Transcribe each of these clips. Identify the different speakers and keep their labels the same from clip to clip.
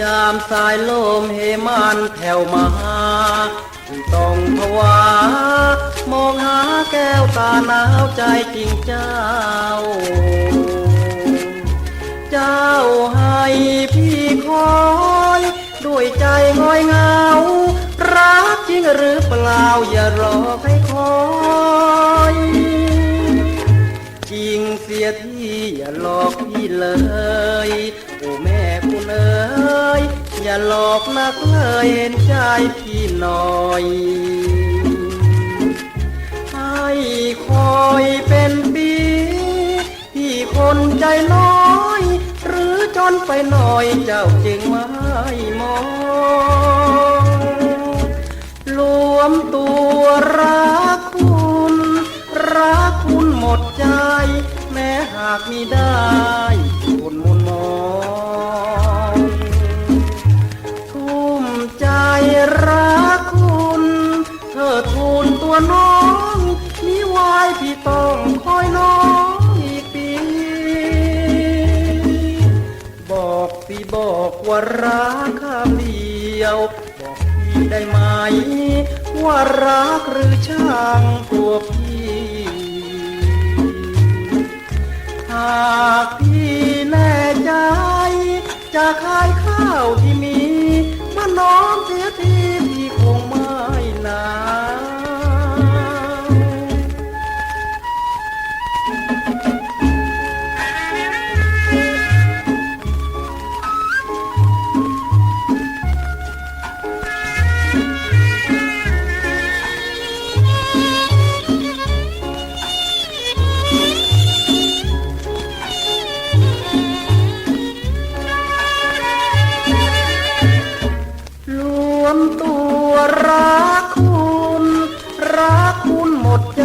Speaker 1: ยามสายลมเหมันแผ่วมาต้องภาวามองหาแก้วตาหนาวใจจริงเจ้า เจ้าให้พี่คอยด้วยใจงอยเงา รักจริงหรือเปล่าอย่ารอให้ เสียที่อย่าหลอกพี่เลย โอ้แม่คุณเอ๋ยอย่าหลอกนักเลยเห็นใจพี่หน่อยให้คอยเป็นปีพี่คนใจน้อย หรือจนไปหน่อยเจ้าจึงไม่มองรวมตัวรักคุณ รักคุณหมดใจ หากมีได้คุณมุนมองทุ่มใจรักคุณ เธอทูลตัวน้องมีไว้พี่ต้องคอยน้องอีกปี บอกพี่บอกว่ารักคำเดียว บอกพี่ได้ไหม ว่ารักหรือช่างตัวพี่ากพี่แน่ใจ จะขายข้าวที่มีมาน้อง รักคุณ รักคุณหมดใจ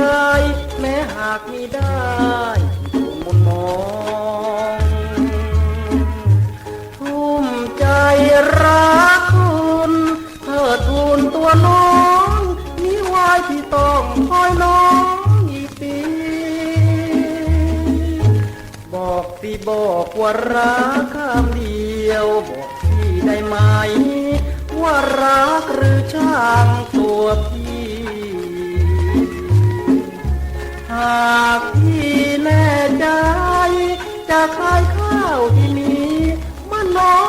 Speaker 1: แม้หากมีได้มุนมองทุ่มใจรักคุณเธอทูลตัวน้องมีไว้ที่ต้องคอยน้องอีกปีบอกพี่บอกว่ารักคำเดียวบอกพี่ได้ไหมว่ารักหรือางตัวพี่ หากพี่แน่ใจ จะขายข้าวที่นี้มันน้อง